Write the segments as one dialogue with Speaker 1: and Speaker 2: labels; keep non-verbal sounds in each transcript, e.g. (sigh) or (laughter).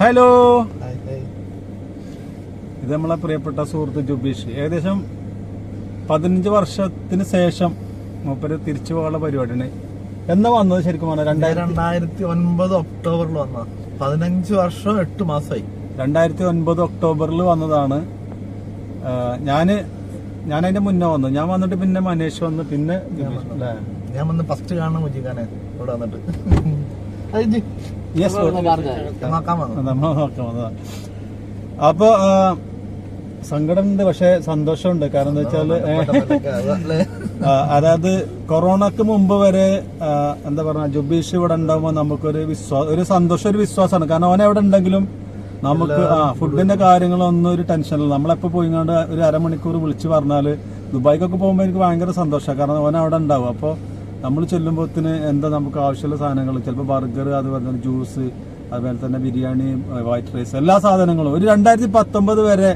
Speaker 1: Hello ഇത് നമ്മളെ പ്രിയപ്പെട്ട സുഹൃത്ത് ജുബീഷ്. ഏകദേശം പതിനഞ്ച് വർഷത്തിന് ശേഷം മൂപ്പര് തിരിച്ചു പോകാനുള്ള പരിപാടിയാണ്. എന്നാ വന്നത് ശരിക്കും പറഞ്ഞാൽ രണ്ടായിരം
Speaker 2: രണ്ടായിരത്തി ഒൻപത് ഒക്ടോബറിൽ വന്ന പതിനഞ്ച് വർഷം എട്ട് മാസമായി
Speaker 1: രണ്ടായിരത്തി ഒൻപത് ഒക്ടോബറിൽ വന്നതാണ്. ഞാൻ ഞാൻ അതിന്റെ മുന്നേ വന്നു. ഞാൻ വന്നിട്ട് പിന്നെ മനേഷ് വന്നു. പിന്നെ
Speaker 2: ഞാൻ വന്ന്. ഫസ്റ്റ് കാണണം മുജിക്കാനെ ഇവിടെ വന്നിട്ട്.
Speaker 1: അപ്പൊ സങ്കടമുണ്ട് പക്ഷെ സന്തോഷമുണ്ട്. കാരണം എന്താ വെച്ചാൽ അതായത് കൊറോണക്ക് മുമ്പ് വരെ എന്താ പറഞ്ഞ ജുബീഷ് ഇവിടെ ഉണ്ടാവുമ്പോ നമുക്കൊരു വിശ്വാസം ഒരു സന്തോഷം ഒരു വിശ്വാസമാണ്. കാരണം അവൻ എവിടെ ഉണ്ടെങ്കിലും നമുക്ക് ആ ഫുഡിന്റെ കാര്യങ്ങളൊന്നും ഒരു ടെൻഷനില്ല. നമ്മളെപ്പോ പോയിങ്ങാണ്ട് ഒരു അരമണിക്കൂർ വിളിച്ചു പറഞ്ഞാൽ ദുബായിക്കൊക്കെ പോകുമ്പോൾ എനിക്ക് ഭയങ്കര സന്തോഷമാണ്. കാരണം അവൻ അവിടെ ഉണ്ടാവും. അപ്പോൾ നമ്മൾ ചെല്ലുമ്പോഴത്തിന് എന്താ നമുക്ക് ആവശ്യമുള്ള സാധനങ്ങൾ? ചിലപ്പോൾ ബർഗർ അതുപോലെ തന്നെ ജ്യൂസ് അതുപോലെ തന്നെ ബിരിയാണി വൈറ്റ് റൈസ് എല്ലാ സാധനങ്ങളും. ഒരു രണ്ടായിരത്തി പത്തൊമ്പത് വരെ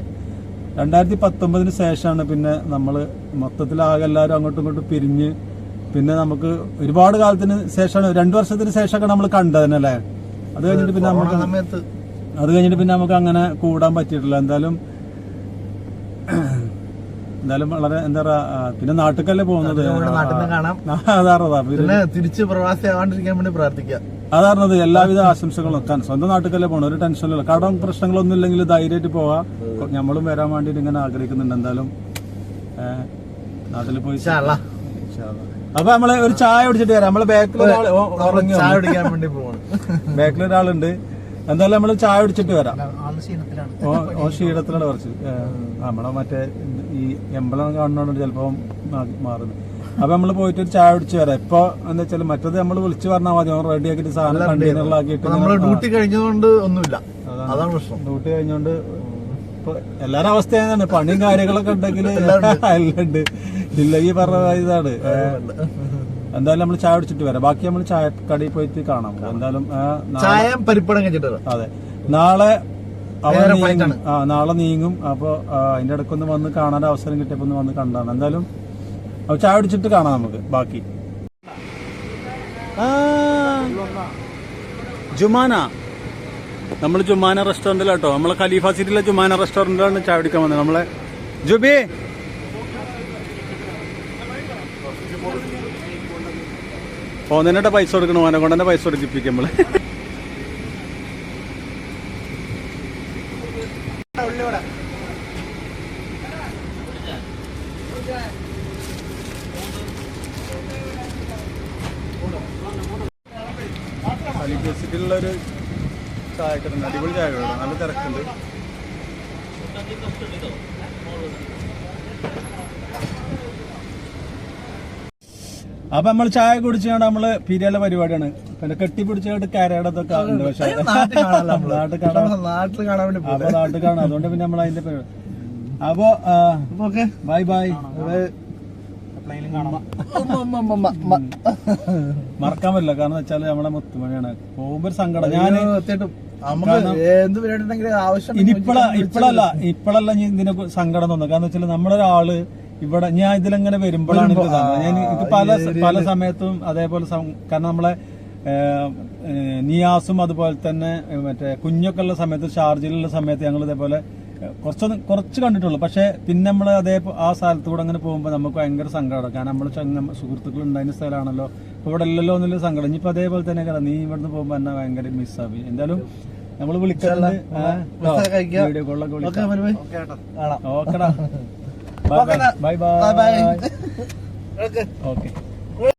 Speaker 1: രണ്ടായിരത്തി പത്തൊമ്പതിന് ശേഷമാണ് പിന്നെ നമ്മൾ മൊത്തത്തിൽ ആകെ എല്ലാവരും അങ്ങോട്ടും ഇങ്ങോട്ടും പിരിഞ്ഞ് പിന്നെ നമുക്ക് ഒരുപാട് കാലത്തിന് ശേഷമാണ് രണ്ടു വർഷത്തിന് ശേഷമൊക്കെ നമ്മൾ കണ്ടതിനല്ലേ അത് കഴിഞ്ഞിട്ട് പിന്നെ നമുക്ക് അത് കഴിഞ്ഞിട്ട് പിന്നെ നമുക്ക് അങ്ങനെ കൂടാൻ പറ്റിയിട്ടില്ല. എന്തായാലും എന്തായാലും വളരെ എന്താ പറയാ പിന്നെ നാട്ടിക്കല്ലേ പോകുന്നത്?
Speaker 2: തിരിച്ച് പ്രവാസി ആവാണ്ടിരിക്കാൻ വേണ്ടി പ്രാർത്ഥിക്കാം
Speaker 1: അതാരണത് എല്ലാവിധ ആശംസകളും സ്വന്തം നാട്ടിക്കല്ലേ പോകണം ഒരു ടെൻഷനില്ല. കടം പ്രശ്നങ്ങളൊന്നും ഇല്ലെങ്കിൽ ധൈര്യമായിട്ട് പോവാം. നമ്മളും വരാൻ വേണ്ടിയിട്ട് ഇങ്ങനെ ആഗ്രഹിക്കുന്നുണ്ട് എന്തായാലും. നാട്ടിൽ പോയി. അപ്പൊ നമ്മൾ ഒരു ചായ കുടിച്ചിട്ട് വരാം. നമ്മൾ ബാക്കിൽ ഒരാൾ
Speaker 2: വേണ്ടി
Speaker 1: ബാക്കിൽ ഒരാളുണ്ട് എന്തായാലും നമ്മൾ ചായ കുടിച്ചിട്ട് വരാം. ഓ ഓ ക്ഷീണത്തിലാണ് കുറച്ച്. നമ്മളെ മറ്റേ ഈ എമ്പളം കാണുന്നോണ്ട് ചിലപ്പോ മാറുന്നു. മാറുന്നത് അപ്പൊ നമ്മൾ പോയിട്ട് ഒരു ചായ കുടിച്ച് വരാം. ഇപ്പൊ എന്താ വെച്ചാൽ മറ്റത് നമ്മൾ വിളിച്ചു പറഞ്ഞാൽ മതി. റെഡി ആക്കിയിട്ട് സാധനം കണ്ടെയ്നറിലാക്കിയിട്ട്
Speaker 2: ഡ്യൂട്ടി കഴിഞ്ഞതുകൊണ്ട് ഒന്നുമില്ല. അതാണ്. പ്രശ്നം.
Speaker 1: ഡ്യൂട്ടി കഴിഞ്ഞോണ്ട് ഇപ്പൊ എല്ലാരും അവസ്ഥ തന്നെയാണ് പണിയും കാര്യങ്ങളൊക്കെ ഉണ്ടെങ്കിൽ എല്ലാം ഉണ്ട്. (laughs) ഇല്ലെങ്കിൽ പറഞ്ഞ ഇതാണ്. എന്തായാലും നമ്മൾ ചായ കുടിച്ചിട്ട് വരാം. ബാക്കി നമ്മൾ ചായ കടയിൽ പോയിട്ട് കാണാം. എന്തായാലും നാ-
Speaker 2: ചായം പരിപ്പടം കഴിച്ചിട്ട്
Speaker 1: അതെ. നാളെ അവൻ
Speaker 2: നേരെ
Speaker 1: നീങ്ങും.
Speaker 2: flight ആണ്.
Speaker 1: ആ നാളെ നീങ്ങും. അപ്പൊ ആ, അതിന്റെ ഇടയ്ക്കൊന്ന് വന്ന് കാണാൻ അവസരം കിട്ടിയപ്പോ ഒന്ന് വന്ന് കണ്ടാണ്. എന്തായാലും അപ്പൊ ചായ കുടിച്ചിട്ട് കാണാം നമുക്ക്. ബാക്കി. ആ, ജുമാന. നമ്മൾ ജുമാന റെസ്റ്റോറന്റിലാട്ടോ. നമ്മളെ ഖലീഫ സിറ്റിയിലെ ജുമാന റെസ്റ്റോറന്റിലാണ് ചായ കുടിക്കാൻ വന്നത്. നമ്മളെ ജുബി. പോന്നതിന്റെ പൈസ കൊടുക്കണം? ഓനെ കൊണ്ട് തന്നെ പൈസ കൊടുക്കിപ്പിക്കും നമ്മൾ. ഖലീഫ സിറ്റിയിലുള്ള ഒരു ചായക്കട അടിപൊളി ചായ കട നല്ല തിരക്കുണ്ട്. അപ്പൊ നമ്മൾ ചായ കുടിച്ചുകൊണ്ട് നമ്മൾ പിരിയാല പരിപാടിയാണ്. പിന്നെ കെട്ടിപ്പിടിച്ചായിട്ട് കരയടത്തൊക്കെ ഉണ്ട് പക്ഷെ
Speaker 2: നാട്ടിൽ കാണാൻ.
Speaker 1: നാട്ടിൽ
Speaker 2: കാണാൻ വേണ്ടി
Speaker 1: അപ്പൊ നാട്ടിൽ കാണാം. അതുകൊണ്ട് പിന്നെ നമ്മൾ അതിന്റെ പരിപാടി അപ്പൊ
Speaker 2: ഓക്കെ.
Speaker 1: Bye bye. മറക്കാൻ പറ്റില്ല. കാരണം വെച്ചാൽ നമ്മളെ മുത്തുമണിയാണ്. പോകുമ്പോ ഒരു സങ്കടം. ഞാൻ
Speaker 2: നമുക്ക് എന്ത് പരിപാടി ഉണ്ടെങ്കിലും ആവശ്യം
Speaker 1: ഇനിയിപ്പള ഇപ്പളല്ല. ഇപ്പളല്ല ഞാൻ ഇതിനെ സങ്കടം തോന്നുന്നത്. കാരണം വെച്ചാൽ നമ്മളൊരാൾ ഇവിടെ ഞാൻ ഇതിലങ്ങനെ വരുമ്പോഴാണ് എനിക്ക് തോന്നുന്നത് ഞാൻ ഇത് പല പല സമയത്തും അതേപോലെ കാരണം നമ്മളെ നിയാസും അതുപോലെ തന്നെ മറ്റേ കുഞ്ഞൊക്കെ ഉള്ള സമയത്ത് ഷാർജയിലുള്ള സമയത്ത് ഞങ്ങൾ ഇതേപോലെ കുറച്ച് കുറച്ച് കണ്ടിട്ടുള്ളൂ. പക്ഷെ പിന്നെ നമ്മൾ അതേ ആ സ്ഥലത്തൂടെ അങ്ങനെ പോകുമ്പോൾ നമുക്ക് ഭയങ്കര സങ്കടം. കാരണം നമ്മൾ ചങ്ങ സുഹൃത്തുക്കൾ ഉണ്ടായിരുന്ന സ്ഥലമാണല്ലോ. ഇപ്പൊ ഇവിടെ ഇല്ലല്ലോ എന്നുള്ള സങ്കടം. ഇനിയിപ്പോൾ അതേപോലെ തന്നെ കാരണം നീ ഇവിടുന്ന് പോകുമ്പോൾ എന്നെ ഭയങ്കര മിസ്സാവി എന്തായാലും നമ്മൾ
Speaker 2: വിളിക്കാറുണ്ട്.
Speaker 1: വീഡിയോ കോളിലൊക്കെ
Speaker 2: ഓക്കെ
Speaker 1: വിളിക്കാം. ഓക്കെടാ. Bye bye bye
Speaker 2: bye
Speaker 1: bye
Speaker 2: okay
Speaker 1: okay